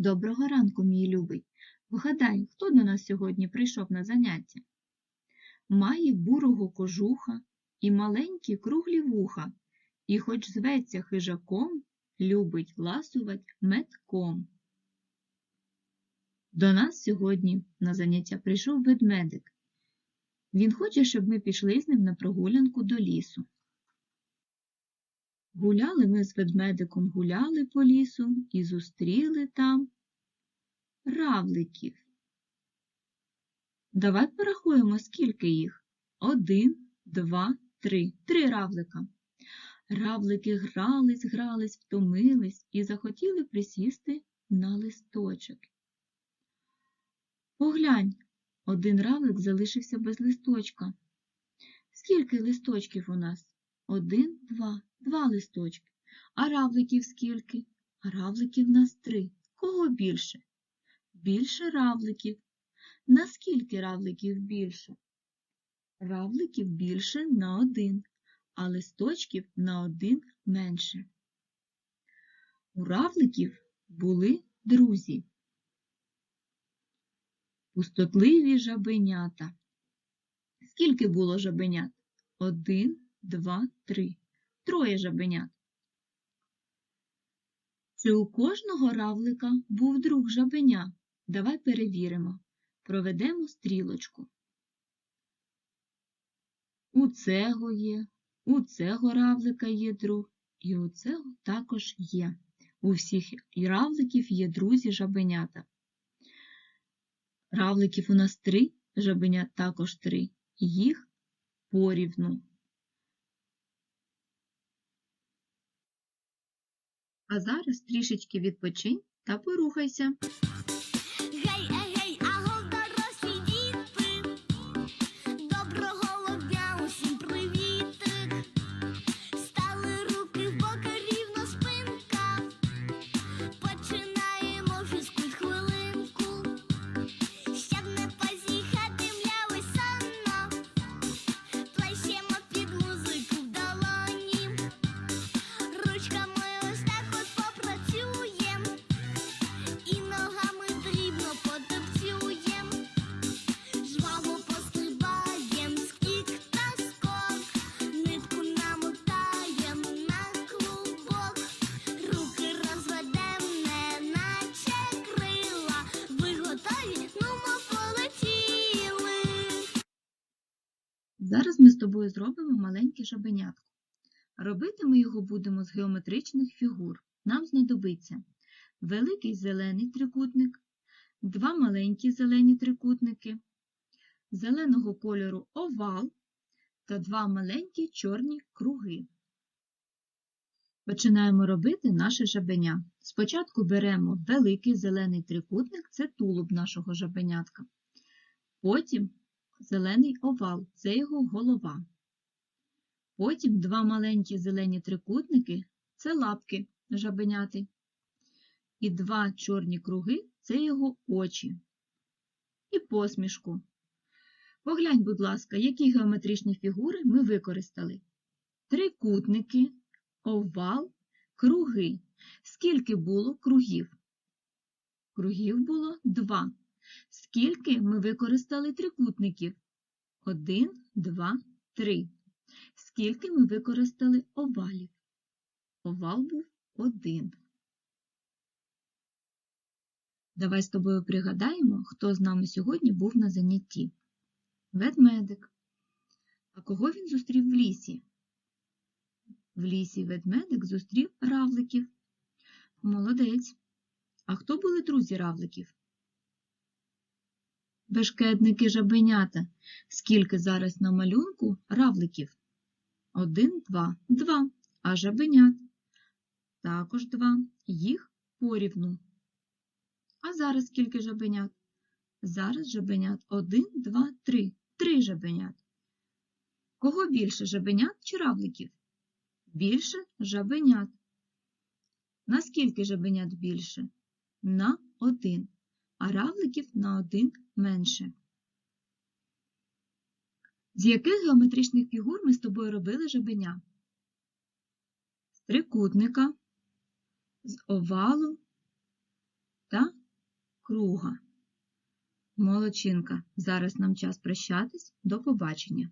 Доброго ранку, мій любий. Вгадай, хто до нас сьогодні прийшов на заняття? Має бурого кожуха і маленькі круглі вуха, і хоч зветься хижаком, любить ласувать метком. До нас сьогодні на заняття прийшов ведмедик. Він хоче, щоб ми пішли з ним на прогулянку до лісу. Гуляли ми з ведмедиком, гуляли по лісу і зустріли там равликів. Давай порахуємо, скільки їх. Один, два, три. Три равлика. Равлики грались, грались, втомились і захотіли присісти на листочок. Поглянь, один равлик залишився без листочка. Скільки листочків у нас? Один, два, два листочки. А равликів скільки? Равликів нас три. Кого більше? Більше равликів. Наскільки равликів більше? Равликів більше на один, а листочків на один менше. У равликів були друзі. Пустотливі жабенята. Скільки було жабенят? Один, два, три. Троє жабенят. Чи у кожного равлика був друг жабеня? Давай перевіримо. Проведемо стрілочку. У цего є, у цего равлика є друг, і у цього також є. У всіх равликів є друзі жабенята. Равликів у нас три, жабенят також три. Їх порівну. А зараз трішечки відпочинь та порухайся. Зараз ми з тобою зробимо маленьке жабенятко. Робити ми його будемо з геометричних фігур. Нам знадобиться великий зелений трикутник, два маленькі зелені трикутники, зеленого кольору овал та два маленькі чорні круги. Починаємо робити наше жабеня. Спочатку беремо великий зелений трикутник, це тулуб нашого жабенятка. Потім зелений овал це його голова. Потім два маленькі зелені трикутники це лапки жабеняти. І два чорні круги це його очі. І посмішку. Поглянь, будь ласка, які геометричні фігури ми використали. Трикутники, овал, круги. Скільки було кругів? Кругів було два. Скільки ми використали трикутників? Один, два, три. Скільки ми використали овалів? Овал був один. Давай з тобою пригадаємо, хто з нами сьогодні був на занятті. Ведмедик. А кого він зустрів в лісі? В лісі ведмедик зустрів равликів. Молодець. А хто були друзі равликів? Бешкетники жабенята. Скільки зараз на малюнку равликів? Один, два, два. А жабенят? Також два. Їх порівну. А зараз скільки жабенят? Зараз жабенят один, два, три. Три жабенят. Кого більше жабенят чи равликів? Більше жабенят. Наскільки жабенят більше? На один. А равликів на один менше. З яких геометричних фігур ми з тобою робили жабеня? З трикутника, з овалу та круга. Молодчинка. Зараз нам час прощатись. До побачення.